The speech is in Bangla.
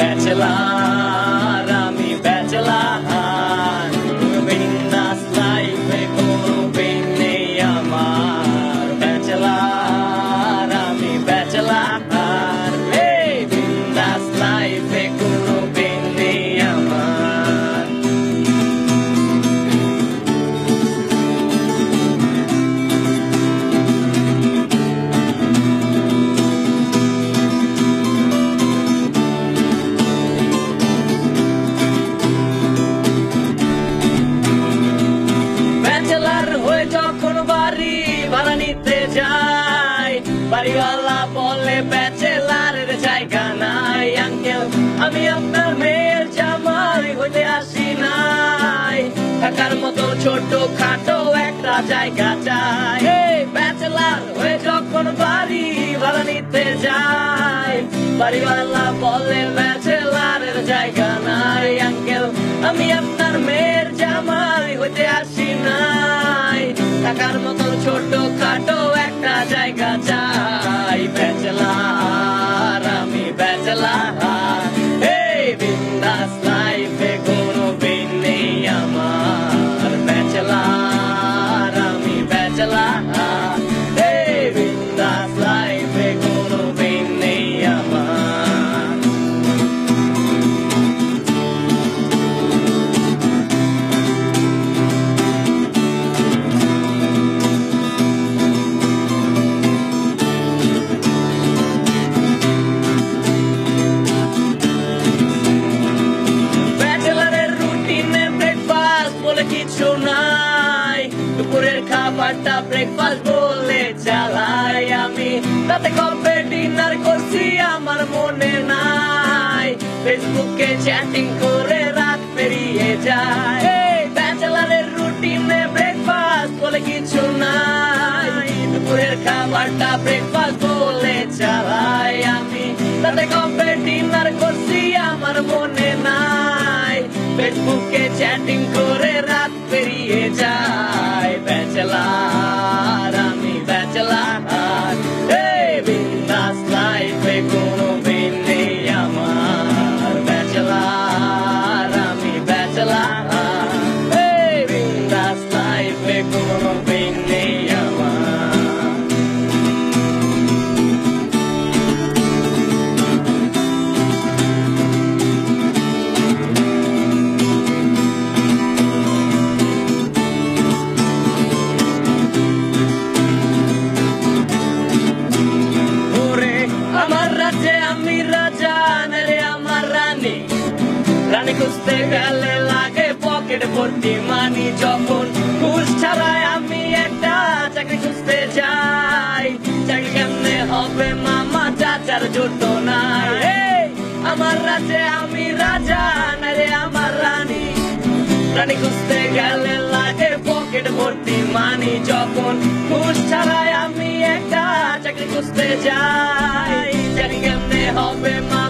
bachelor. নিতে যাই। বাড়িওয়ালা বলে, ব্যাচেলারের জায়গা নাই আঙ্কেল আমি আপনার মেয়ের জামাই, হইতে আসি নাই। থাকার মতো ছোট খাটো একটা জায়গা চাই। ব্যাচেলার, হয়ে যখন বাড়ি ভাড়া নিতে যাই, বাড়িওয়ালা বলে, ব্যাচেলারের জায়গা নাই আঙ্কেল আমি আপনার মেয়ের জামাই, হইতে আসি নাই। থাকার মতো ছোট খাটো একটা জায়গা চাই। ব্যাচেলার আমি ব্যাচেলার। দুপুরের খাবারটা ব্রেকফাস্ট বলে চালাই আমি। তাতে কবে ডিনার করছি, আমার মনে নাই। ফেসবুকে চ্যাটিং করে রাত পেরিয়ে যায়। ব্যাচেলারের রুটিনে ব্রেকফাস্ট বলে কিছু নাই। দুপুরের খাবারটা ব্রেকফাস্ট বলে চালাই আমি। তাতে কবে ডিনার করছি, আমার মনে ফেসবুকে চ্যাটিং করে রাত পেরিয়ে যায়। ব্যাচেলার, আমি ব্যাচেলার। এই বিন্দাস লাইফে কোনো বিন আমার। ব্যাচেলার, আমি ব্যাচেলার। খুঁজতে গেলে লাগে পকেট ভর্তি মানি যখন ঘুষ ছাড়াই আমি একটা চাকরি খুঁজতে যাই চাকরি কেমনে হবে মামা চাচার জুতো নাই। আমার রাজ্যে আমি রাজা রে আমার রানী। রানী খুঁজতে গেলে লাগে পকেট ভর্তি মানি যখন ঘুষ ছাড়াই আমি একটা চাকরি খুঁজতে যাই চাকরি কেমনে হবে মা